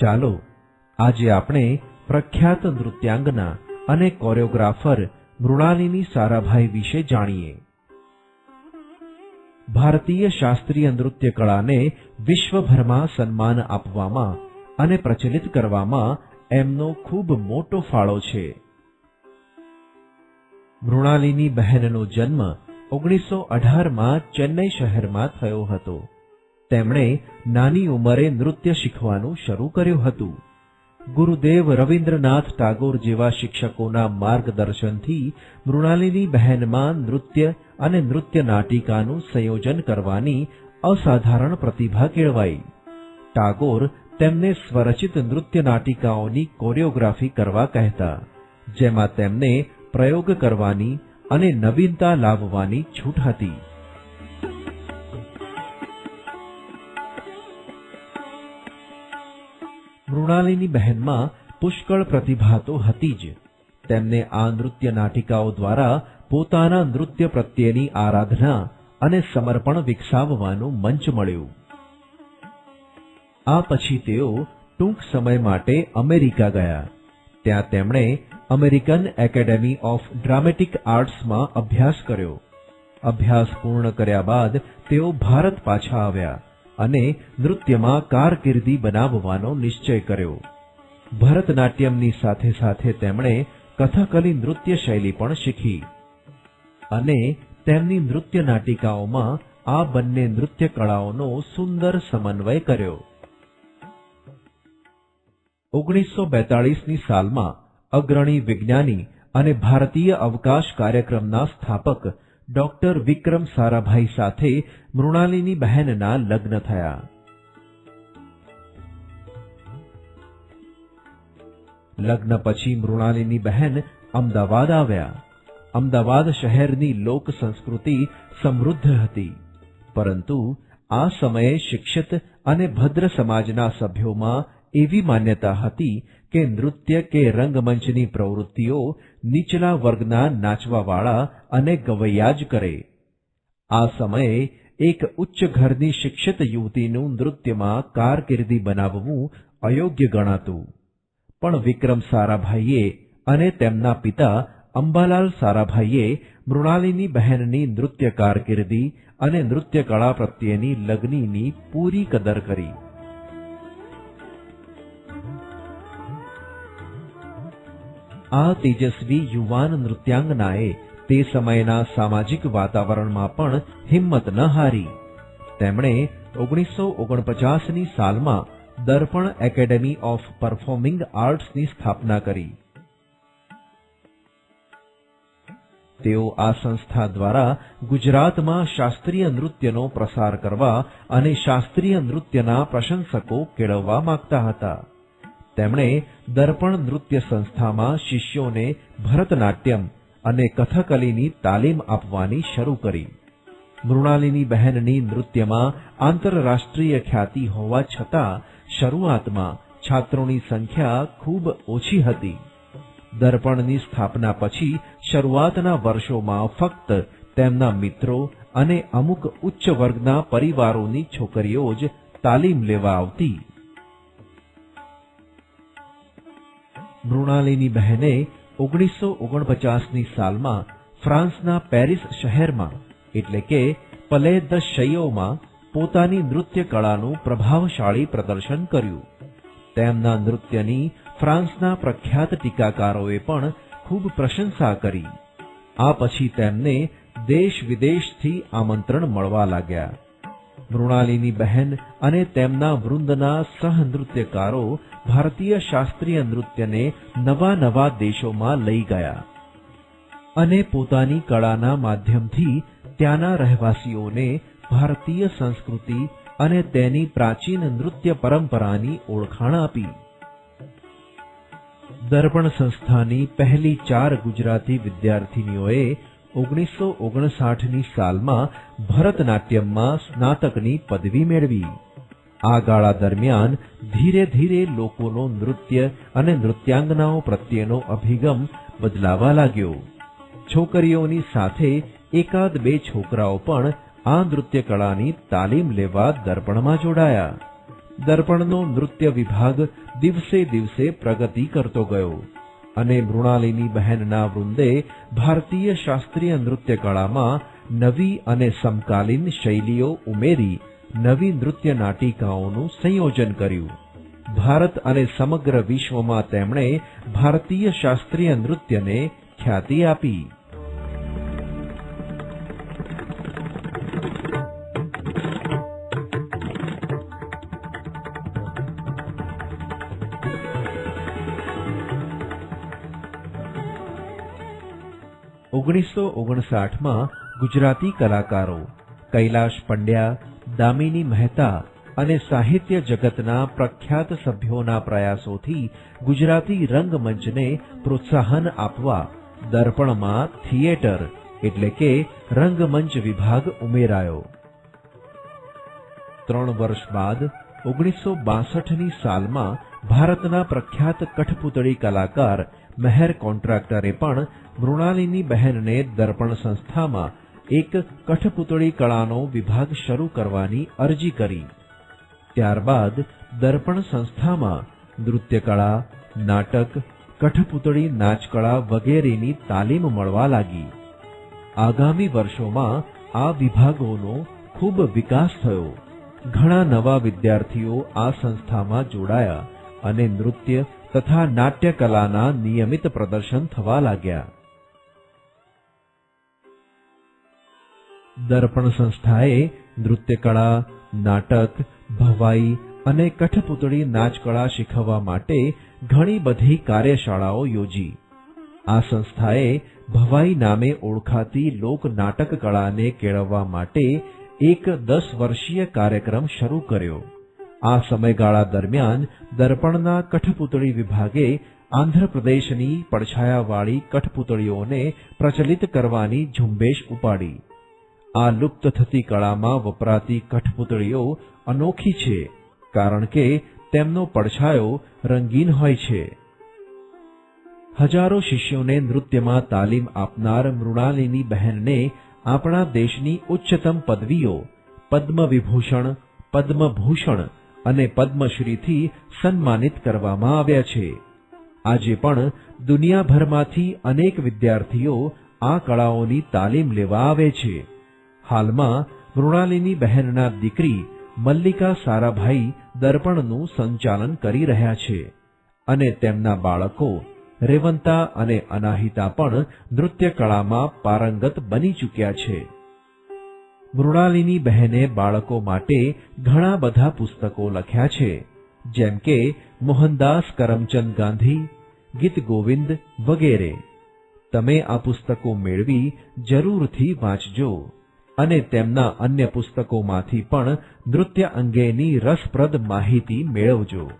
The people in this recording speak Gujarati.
ચાલો, આજે આપણે પ્રખ્યાત નૃત્યાંગના અને કોરિયોગ્રાફર મૃણાલિની સારાભાઈ વિશે જાણીએ. ભારતીય શાસ્ત્રીય નૃત્ય કળાને વિશ્વભરમાં સન્માન આપવામાં અને પ્રચલિત કરવામાં એમનો ખૂબ મોટો ફાળો છે. મૃણાલિની બહેનનો જન્મ ઓગણીસો અઢારમાં ચેન્નઈ શહેરમાં થયો હતો. તેમણે નાની ઉંમરે નૃત્ય શીખવાનું શરૂ કર્યું હતું. ગુરુદેવ રવિન્દ્રનાથ ટાગોર જેવા શિક્ષકોના માર્ગદર્શનથી મૃણાલિની બહેનમાં નૃત્ય અને નૃત્ય નાટિકાનું સંયોજન કરવાની અસાધારણ પ્રતિભા કેળવાઈ. ટાગોર તેમને સ્વરચિત નૃત્ય નાટિકાઓની કોરિયોગ્રાફી કરવા કહેતા, જેમાં તેમને પ્રયોગ કરવાની અને નવીનતા લાવવાની છૂટ હતી. મૃણાલિની બહેનમાં પુષ્કળ પ્રતિભા તો હતી જ. તેમને આ નૃત્ય નાટિકાઓ દ્વારા પોતાના નૃત્ય પ્રત્યેની આરાધના અને સમર્પણ વિકસાવવાનું મંચ મળ્યું. આ પછી તેઓ ટૂંક સમય માટે અમેરિકા ગયા. ત્યાં તેમણે અમેરિકન એકેડેમી ઓફ ડ્રામેટિક આર્ટ્સમાં અભ્યાસ કર્યો. અભ્યાસ પૂર્ણ કર્યા બાદ તેઓ ભારત પાછા આવ્યા. અને નૃત્યમાં કારકિર્દી બનાવવાનો નિશ્ચય કર્યો. ભરતનાટ્યમની સાથે સાથે તેમણે કથકલી નૃત્ય શૈલી પણ શીખી. અને તેમની નૃત્ય નાટિકાઓમાં આ બંને નૃત્ય કળાઓનો સુંદર સમન્વય કર્યો. ઓગણીસો બેતાળીસની સાલમાં અગ્રણી વિજ્ઞાની અને ભારતીય અવકાશ કાર્યક્રમના સ્થાપક ડોક્ટર વિક્રમ સારાભાઈ સાથે મૃણાલિની બહેનના લગ્ન થયા. લગ્ન પછી મૃણાલિની બહેન અમદાવાદ આવ્યા. અમદાવાદ શહેરની લોક સંસ્કૃતિ સમૃદ્ધ હતી. પરંતુ આ સમયે શિક્ષિત અને ભદ્ર સમાજના સભ્યોમાં એવી માન્યતા હતી કે નૃત્ય કે રંગમંચની પ્રવૃત્તિઓ નીચલા વર્ગના નાચવાવાળા અને ગવૈયા જ કરે. આ સમયે એક ઉચ્ચ ઘરની શિક્ષિત યુવતીનું નૃત્યમાં કારકિર્દી બનાવવું અયોગ્ય ગણાતું. પણ વિક્રમ સારાભાઈએ અને તેમના પિતા અંબાલાલ સારાભાઈએ મૃણાલિની બહેનની નૃત્ય કારકિર્દી અને નૃત્યકળા પ્રત્યેની લગ્નીની પૂરી કદર કરી. આ તેજસ્વી યુવાન નૃત્યાંગનાએ તે સમયના સામાજિક વાતાવરણમાં પણ હિંમત ન હારી. તેમણે ઓગણીસો ઓગણપચાસની સાલમાં દર્પણ એકેડેમી ઓફ પરફોર્મિંગ આર્ટ્સની સ્થાપના કરી. તેઓ આ સંસ્થા દ્વારા ગુજરાતમાં શાસ્ત્રીય નૃત્યનો પ્રસાર કરવા અને શાસ્ત્રીય નૃત્યના પ્રશંસકો કેળવવા માંગતા હતા. તેમણે દર્પણ નૃત્ય સંસ્થામાં શિષ્યોને ભરતનાટ્યમ અને કથકલીની તાલીમ આપવાની શરૂ કરી. મૃણાલિની બહેનની નૃત્યમાં આંતરરાષ્ટ્રીય ખ્યાતિ હોવા છતાં શરૂઆતમાં છાત્રોની સંખ્યા ખૂબ ઓછી હતી. દર્પણની સ્થાપના પછી શરૂઆતના વર્ષોમાં ફક્ત તેમના મિત્રો અને અમુક ઉચ્ચ વર્ગના પરિવારોની છોકરીઓ જ તાલીમ લેવા આવતી. મૃણાલિની બહેને ઓગણીસો ઓગણપચાસની સાલમાં ફ્રાન્સના પેરિસ શહેરમાં, એટલે કે પલે દ શૈયોમાં, પોતાની નૃત્ય કળાનું પ્રભાવશાળી પ્રદર્શન કર્યું. તેમના નૃત્યની ફ્રાન્સના પ્રખ્યાત ટીકાકારોએ પણ ખૂબ પ્રશંસા કરી. આ પછી તેમને દેશ વિદેશથી આમંત્રણ મળવા લાગ્યા. મૃણાલિની બહેન અને તેમના વૃંદના સહનૃત્યકારો ભારતીય શાસ્ત્રીય નૃત્યને નવા નવા દેશોમાં લઈ ગયા અને પોતાની કળાના માધ્યમથી ત્યાંના રહેવાસીઓને ભારતીય સંસ્કૃતિ અને તેની પ્રાચીન નૃત્ય પરંપરાની ઓળખાણ આપી. દર્પણ સંસ્થાની પહેલી ચાર ગુજરાતી વિદ્યાર્થીનીઓએ ઓગણીસો ઓગણસાઠની સાલમાં ભરતનાટ્યમમાં સ્નાતકની પદવી મેળવી. આ ગાળા દરમિયાન ધીરે ધીરે લોકોનો નૃત્ય અને નૃત્યાંગનાઓ પ્રત્યેનો અભિગમ બદલાવા લાગ્યો. છોકરીઓની સાથે એકાદ બે છોકરાઓ પણ આ નૃત્ય કળાની તાલીમ લેવા દર્પણમાં જોડાયા. દર્પણનો નૃત્ય વિભાગ દિવસે દિવસે પ્રગતિ કરતો ગયો. અને મૃણાલિની બહેનના વૃંદે ભારતીય શાસ્ત્રીય નૃત્ય કળામાં નવી અને સમકાલીન શૈલીઓ ઉમેરી નવી નૃત્ય નાટિકાઓનું સંયોજન કર્યું. ભારત અને સમગ્ર વિશ્વમાં તેમણે ભારતીય શાસ્ત્રીય નૃત્યને ખ્યાતિ આપી. ઓગણીસો ઓગણસાઠમાં ગુજરાતી કલાકારો કૈલાશ પંડ્યા, દામિની મહેતા અને સાહિત્ય જગતના પ્રખ્યાત સભ્યોના પ્રયાસોથી ગુજરાતી રંગમંચને પ્રોત્સાહન આપવા દર્પણમાં થિયેટર એટલે કે રંગમંચ વિભાગ ઉમેરાયો. ત્રણ વર્ષ બાદ ઓગણીસો બાસઠની સાલમાં ભારતના પ્રખ્યાત કઠપૂતળી કલાકાર મહેર કોન્ટ્રાક્ટરે પણ મૃણાલીની બહેનને દર્પણ સંસ્થામાં એક કઠપૂતળી કળાનો વિભાગ શરૂ કરવાની અરજી કરી. ત્યારબાદ દર્પણ સંસ્થામાં નૃત્યકળા, નાટક, કઠપૂતળી નાચકળા વગેરેની તાલીમ મળવા લાગી. આગામી વર્ષોમાં આ વિભાગોનો ખૂબ વિકાસ થયો. ઘણા નવા વિદ્યાર્થીઓ આ સંસ્થામાં જોડાયા અને નૃત્ય તથા નાટ્ય કલાના નિયમિત પ્રદર્શન થવા લાગ્યા. દર્પણ સંસ્થાએ નૃત્યકળા, નાટક, ભવાઈ અને કઠપૂતળી નાચકળા શીખવવા માટે ઘણી બધી કાર્યશાળાઓ યોજી. આ સંસ્થાએ ભવાઈ નામે ઓળખાતી લોક નાટક કળાને કેળવવા માટે એક દસ વર્ષીય કાર્યક્રમ શરૂ કર્યો. આ સમયગાળા દરમિયાન દર્પણના કઠપૂતળી વિભાગે આંધ્રપ્રદેશની પડછાયાવાળી કઠપૂતળીઓને પ્રચલિત કરવાની ઝુંબેશ ઉપાડી. આ લુપ્ત થતી કળામાં વપરાતી કઠપૂતળીઓ અનોખી છે, કારણ કે તેમનો પડછાયો રંગીન હોય છે. હજારો શિષ્યોને નૃત્યમાં તાલીમ આપનાર મૃણાલિની બહેનને આપણા દેશની ઉચ્ચતમ પદવીઓ પદ્મ વિભૂષણ પદ્મભૂષણ અને પદ્મશ્રીથી સન્માનિત કરવામાં આવ્યા છે. આજે પણ દુનિયાભરમાંથી અનેક વિદ્યાર્થીઓ આ કળાઓની તાલીમ લેવા આવે છે. હાલમાં મૃણાલિની બહેનના દીકરી મલ્લિકા સારાભાઈ દર્પણનું સંચાલન કરી રહ્યા છે અને તેમના બાળકો રેવંતા અને અનાહિતા પણ નૃત્ય કળામાં પારંગત બની ચૂક્યા છે. મૃણાલિની બહેને બાળકો માટે ઘણા બધા પુસ્તકો લખ્યા છે, જેમ કે મોહનદાસ કરમચંદ ગાંધી, ગીત ગોવિંદ વગેરે. તમે આ પુસ્તકો મેળવી જરૂરથી વાંચજો અને તેમના અન્ય પુસ્તકોમાંથી પણ નૃત્ય અંગેની રસપ્રદ માહિતી મેળવજો.